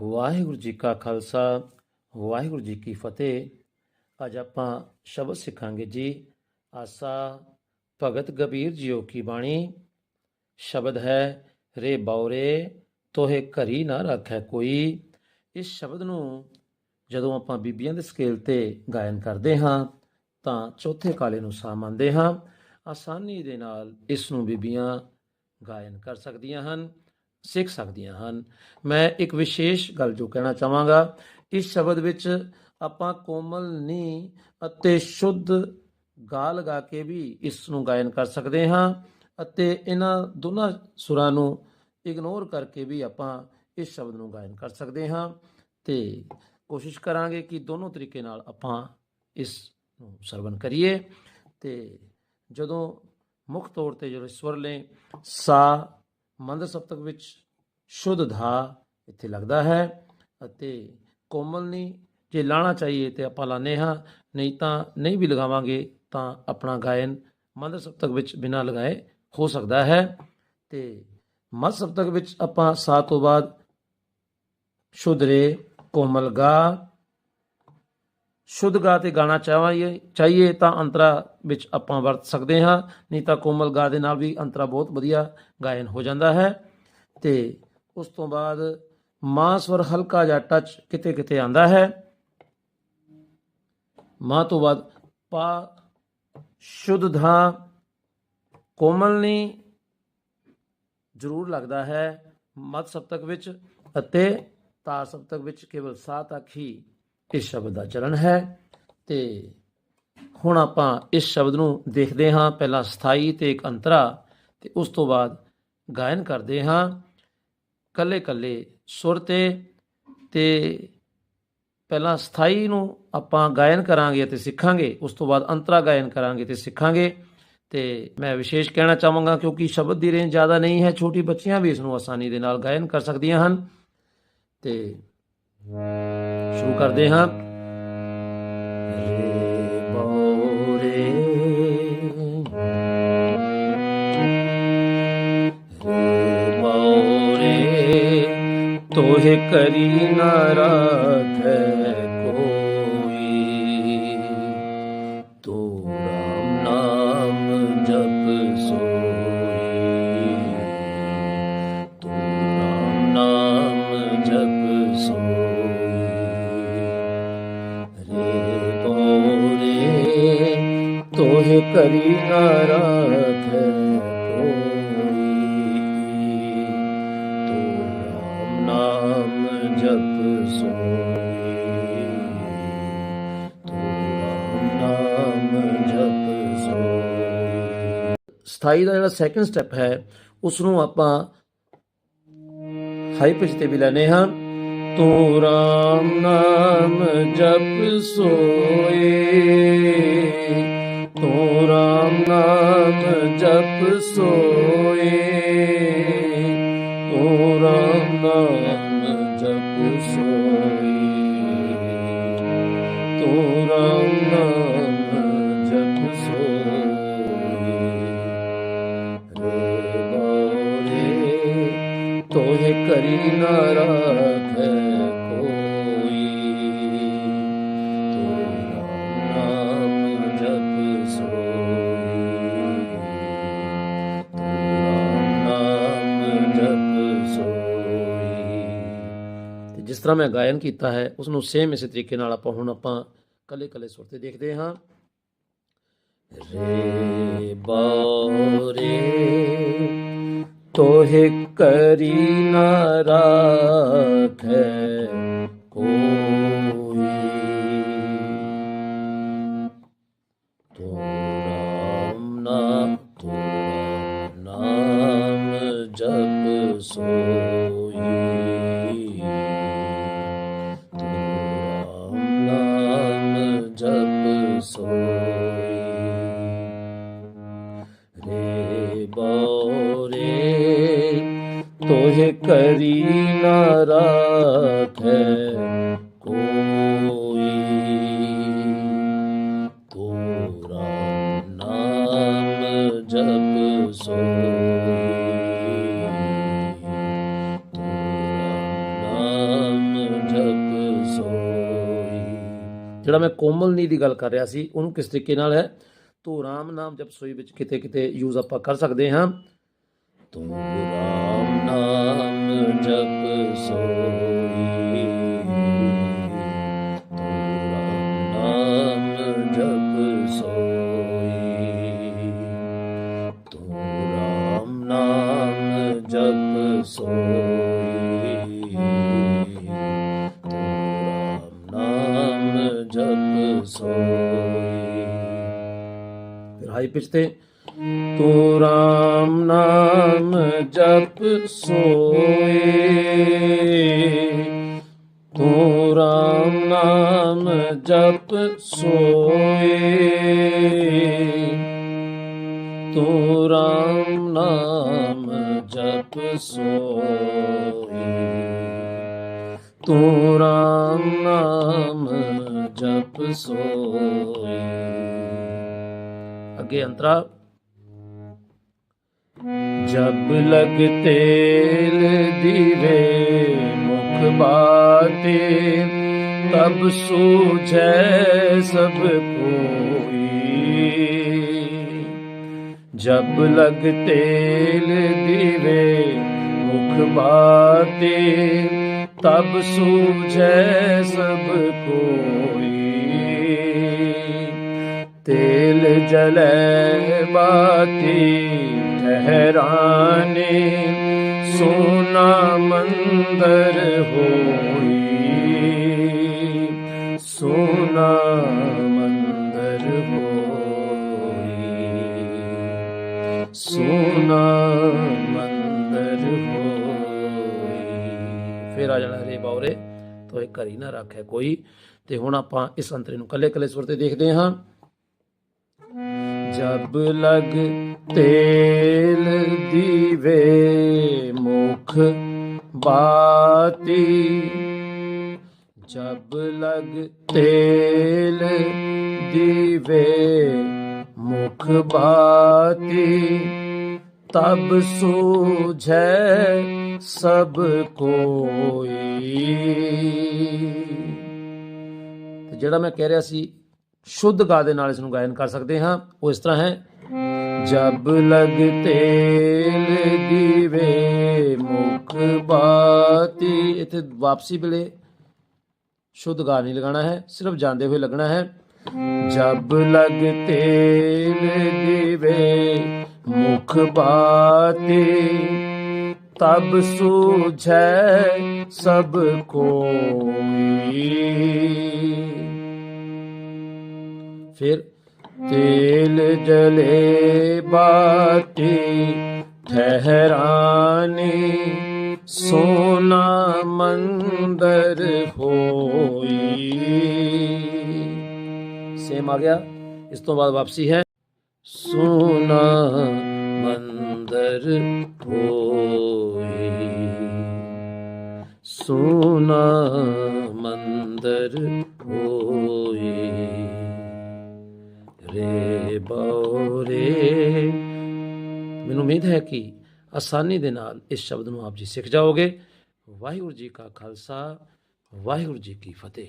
ਵਾਹਿਗੁਰੂ ਜੀ ਕਾ ਖਾਲਸਾ, ਵਾਹਿਗੁਰੂ ਜੀ ਕੀ ਫਤਿਹ। ਅੱਜ ਆਪਾਂ ਸ਼ਬਦ ਸਿੱਖਾਂਗੇ ਜੀ, ਆਸਾ ਭਗਤ ਗਬੀਰ ਜੀਓ ਕੀ ਬਾਣੀ। ਸ਼ਬਦ ਹੈ, ਰੇ ਬੌਰੇ ਤੋਹੇ ਘਰੀ ਨਾ ਰੱਖੈ ਕੋਈ। ਇਸ ਸ਼ਬਦ ਨੂੰ ਜਦੋਂ ਆਪਾਂ ਬੀਬੀਆਂ ਦੇ ਸਕੇਲ ਤੇ ਗਾਇਨ ਕਰਦੇ ਹਾਂ, ਤਾਂ ਚੌਥੇ ਕਾਲੇ ਨੂੰ ਸਾ ਮੰਨਦੇ ਹਾਂ। ਆਸਾਨੀ ਦੇ ਨਾਲ ਇਸ ਨੂੰ ਬੀਬੀਆਂ ਗਾਇਨ ਕਰ ਸਕਦੀਆਂ ਹਨ। ਸਿੱਖ ਸਕਦੀਆਂ ਹਨ। ਮੈਂ ਇੱਕ ਵਿਸ਼ੇਸ਼ ਗੱਲ ਜੋ ਕਹਿਣਾ ਚਾਹਾਂਗਾ, ਇਸ ਸ਼ਬਦ ਵਿੱਚ ਆਪਾਂ ਕੋਮਲ, ਨੀ ਅਤੇ ਸ਼ੁੱਧ ਗਾ ਲਗਾ ਕੇ ਵੀ ਇਸ ਨੂੰ ਗਾਇਨ ਕਰ ਸਕਦੇ ਹਾਂ ਅਤੇ ਇਹਨਾਂ ਦੋਨਾਂ ਸੁਰਾਂ ਨੂੰ ਇਗਨੋਰ ਕਰਕੇ ਵੀ ਆਪਾਂ ਇਸ ਸ਼ਬਦ ਨੂੰ ਗਾਇਨ ਕਰ ਸਕਦੇ ਹਾਂ ਤੇ ਕੋਸ਼ਿਸ਼ ਕਰਾਂਗੇ ਕਿ ਦੋਨੋਂ ਤਰੀਕੇ ਨਾਲ ਆਪਾਂ ਇਸ ਨੂੰ ਸਰਵਨ ਕਰੀਏ ਤੇ ਜਦੋਂ ਮੁੱਖ ਤੌਰ ਤੇ ਜਿਹੜੇ ਸਵਰ ਨੇ ਸਾ ਮੰਦਰ ਸਪਤਕ ਵਿੱਚ ਸ਼ੁੱਧ ਧਾ ਇੱਥੇ ਲੱਗਦਾ ਹੈ ਅਤੇ ਕੋਮਲ ਨਹੀਂ ਜੇ ਲਾਣਾ ਚਾਹੀਏ ਤੇ ਆਪਾਂ ਲਾਣੇ ਹਾਂ, ਨਹੀਂ ਤਾਂ ਨਹੀਂ ਵੀ ਲਗਾਵਾਂਗੇ ਤਾਂ ਆਪਣਾ ਗਾਇਨ ਮੰਦਰ ਸਪਤਕ ਵਿੱਚ ਬਿਨਾਂ ਲਗਾਏ ਹੋ ਸਕਦਾ ਹੈ। ਤੇ ਮਦ ਸਪਤਕ ਵਿੱਚ ਆਪਾਂ ਸਾ ਤੋਂ ਬਾਅਦ ਸ਼ੁੱਧ ਰੇ ਕੋਮਲ ਗਾ ਸ਼ੁੱਧ ਗਾ ਤੇ ਗਾਣਾ ਚਾਹੀਏ ਚਾਹੀਏ ਤਾਂ ਅੰਤਰਾ ਵਿੱਚ ਆਪਾਂ ਵਰਤ ਸਕਦੇ ਹਾਂ, ਨਹੀਂ ਤਾਂ ਕੋਮਲ ਗਾ ਦੇ ਨਾਲ ਵੀ ਅੰਤਰਾ ਬਹੁਤ ਵਧੀਆ ਗਾਇਨ ਹੋ ਜਾਂਦਾ ਹੈ। ਤੇ ਉਸ ਤੋਂ ਬਾਅਦ ਮਾਂ ਸਵਰ ਹਲਕਾ ਜਾਂ ਟੱਚ ਕਿਤੇ ਕਿਤੇ ਆਂਦਾ ਹੈ। ਮਾਂ ਤੋਂ ਬਾਅਦ ਪਾ ਸ਼ੁੱਧ ਧਾ ਕੋਮਲਨੀ ਜ਼ਰੂਰ ਲੱਗਦਾ ਹੈ ਮਦ ਸਪਤਕ ਵਿੱਚ ਅਤੇ ਤਾਰ ਸਪਤਕ ਵਿੱਚ ਕੇਵਲ ਸਾ ਤੱਕ ਹੀ ਇਸ ਸ਼ਬਦ ਦਾ ਚਲਨ ਹੈ। ਤੇ ਹੁਣ ਆਪਾਂ ਇਸ ਸ਼ਬਦ ਨੂੰ ਦੇਖਦੇ ਹਾਂ। ਪਹਿਲਾਂ ਸਥਾਈ ਤੇ ਇੱਕ ਅੰਤਰਾ ਤੇ ਉਸ ਤੋਂ ਬਾਅਦ ਗਾਇਨ ਕਰਦੇ ਹਾਂ। ਕੱਲੇ ਕੱਲੇ ਸੁਰ ਤੇ ਤੇ ਪਹਿਲਾਂ ਸਥਾਈ ਨੂੰ ਆਪਾਂ ਗਾਇਨ ਕਰਾਂਗੇ ਅਤੇ ਸਿੱਖਾਂਗੇ। ਉਸ ਤੋਂ ਬਾਅਦ ਅੰਤਰਾ ਗਾਇਨ ਕਰਾਂਗੇ ਤੇ ਸਿੱਖਾਂਗੇ। ਤੇ ਮੈਂ ਵਿਸ਼ੇਸ਼ ਕਹਿਣਾ ਚਾਹਾਂਗਾ ਕਿਉਂਕਿ ਸ਼ਬਦ ਦੀ ਰੇਂਜ ਜ਼ਿਆਦਾ ਨਹੀਂ ਹੈ। ਛੋਟੀ ਬੱਚੀਆਂ ਵੀ ਇਸ ਨੂੰ ਆਸਾਨੀ ਦੇ ਨਾਲ ਗਾਇਨ ਕਰ ਸਕਦੀਆਂ ਹਨ। ਤੇ ਸ਼ੁਰੂ ਕਰਦੇ ਹਾਂ। ਰੇ ਬੋਰੇ ਰੇ ਬੌਰੇ ਤੋਹਿ ਕਰੀ ਨਾ ਰਾਖੈ। ਕਰੀ ਨਾ ਰਾਖੈ ਕੋਈ। ਤੋ ਰਾਮ ਨਾਮ ਜਪ ਸੋਈ। ਤੋ ਰਾਮ ਨਾਮ ਜਪ ਸੋਈ। ਸਥਾਈ ਦਾ ਜਿਹੜਾ ਸੈਕੰਡ ਸਟੈਪ ਹੈ ਉਸ ਨੂੰ ਆਪਾਂ ਹਾਈ ਪਿਚ ਤੇ ਵੀ ਲੈਨੇ ਹਾਂ। ਤੂੰ ਰਾਮ ਨਾਮ ਜਪ ਸੋਏ ਨਾਮ ਜਪ ਸੋਏ ਤੂੰ ਰਾਮ ਨਾਮ ਜਪ ਸੋਏ ਤੂੰ ਰਾਮ ਨਾਮ ਤਰ੍ਹਾਂ ਮੈਂ ਗਾਇਨ ਕੀਤਾ ਹੈ ਉਸ ਨੂੰ ਸੇਮ ਇਸੇ ਤਰੀਕੇ ਨਾਲ ਆਪਾਂ ਹੁਣ ਆਪਾਂ ਕੱਲੇ ਕੱਲੇ ਸੁਰ ਤੇ ਦੇਖਦੇ ਹਾਂ। ਰੇ ਬੋਰੇ ਤੋਹਿ ਕਰੀ ਨਾ ਰਾਖੈ। बोरे तुझे करी न राख ਜਿਹੜਾ ਮੈਂ ਕੋਮਲ ਨੀ ਦੀ ਗੱਲ ਕਰ ਰਿਹਾ ਸੀ ਉਹਨੂੰ ਕਿਸ ਤਰੀਕੇ ਨਾਲ ਹੈ ਤੂੰ ਰਾਮ ਨਾਮ ਜਪ ਸੋਈ ਵਿੱਚ ਕਿਤੇ ਕਿਤੇ ਯੂਜ਼ ਆਪਾਂ ਕਰ ਸਕਦੇ ਹਾਂ। ਤੂੰ ਰਾਮ ਨਾਮ ਜਪ ਸੋਈ ਹਾਈ ਪਿਚ ਤੇ ਤੂੰ ਰਾਮ ਨਾਮ ਜਪ ਸੋਏ। ਤੂੰ ਰਾਮ ਨਾਮ ਜਪ ਸੋਏ। ਤੂੰ ਰਾਮ ਨਾਮ ਜਪ ਸੋਏ। ਤੂੰ ਰਾਮ ਨਾਮ ਜਪ ਸੋਏ। ਅੱਗੇ ਅੰਤਰਾ। ਜਬ ਲਗ ਤੇਲ ਦੀਵੇ ਮੁਖ ਬਾਤੇ, ਤਬ ਸੂਝੈ ਸਭ ਕੋਈ। ਜਬ ਲਗ ਤੇਲ ਦੀਵੇ ਮੁਖ ਬਾਤੇ, ਤਬ ਸੂਝੈ ਸਭ ਕੋਈ। तेल जलै बाती ठहराने सोना मंदर होई सोना मंदर होई सोना ਮੰਦਰ ਹੋਈ ਫਿਰ ਆ ਜਾਣਾ ਰੇ ਬੌਰੇ ਤੋਏ ਘਰੀ ਨਾ ਰੱਖੇ ਕੋਈ ਤੇ ਹੁਣ ਆਪਾਂ ਇਸ ਅੰਤਰੇ ਨੂੰ ਕੱਲੇ ਕੱਲੇ ਸੁਰ ਤੇ ਦੇਖਦੇ ਹਾਂ ਜਬ ਲਗ ਤੇਲ ਦੀਵੇ, ਮੁਖ ਬਾਤੀ। ਜਬ ਲਗ ਤੇਲ ਦੀਵੇ, ਮੁਖ ਬਾਤੀ। ਤਬ ਸੂਝੈ ਸਭ ਕੋਈ। ਤੇ ਜਿਹੜਾ ਮੈਂ ਕਹਿ ਰਿਹਾ ਸੀ ਸ਼ੁੱਧ ਗਾ ਦੇ ਨਾਲ ਇਸ ਨੂੰ ਗਾਇਨ ਕਰ ਸਕਦੇ ਹਾਂ। ਉਹ ਇਸ ਤਰ੍ਹਾਂ ਹੈ। ਜਬ ਲਗ ਤੇਲ ਦੀਵੇ, ਮੁਖ ਬਾਤੀ, ਇਥੇ ਵਾਪਸੀ ਵੇਲੇ ਸ਼ੁੱਧ ਗਾ ਨਹੀਂ ਲਗਾਣਾ ਹੈ, ਸਿਰਫ ਜਾਂਦੇ ਹੋਏ ਲੱਗਣਾ ਹੈ। ਜਬ ਲਗ ਤੇਲ ਦੀਵੇ, ਮੁਖ ਬਾਤੀ, ਤਬ ਸੂਝੈ ਸਭ ਕੋਈ। ਫਿਰ ਤੇਲ ਜਲੇ ਬਾਤੀ ਠਹਿਰਾਨੀ ਸੋਨਾ ਮੰਦਰ ਹੋਈ ਸੇਮ ਆ ਗਿਆ ਇਸ ਤੋਂ ਬਾਅਦ ਵਾਪਸੀ ਹੈ ਸੋਨਾ ਮੰਦਰ ਹੋਈ ਸੋਨਾ ਮੰਦਰ ਹੋਈ ਕਿ ਆਸਾਨੀ ਦੇ ਨਾਲ ਇਸ ਸ਼ਬਦ ਨੂੰ ਆਪ ਜੀ ਸਿੱਖ ਜਾਓਗੇ। ਵਾਹਿਗੁਰੂ ਜੀ ਕਾ ਖਾਲਸਾ, ਵਾਹਿਗੁਰੂ ਜੀ ਕੀ ਫਤਿਹ।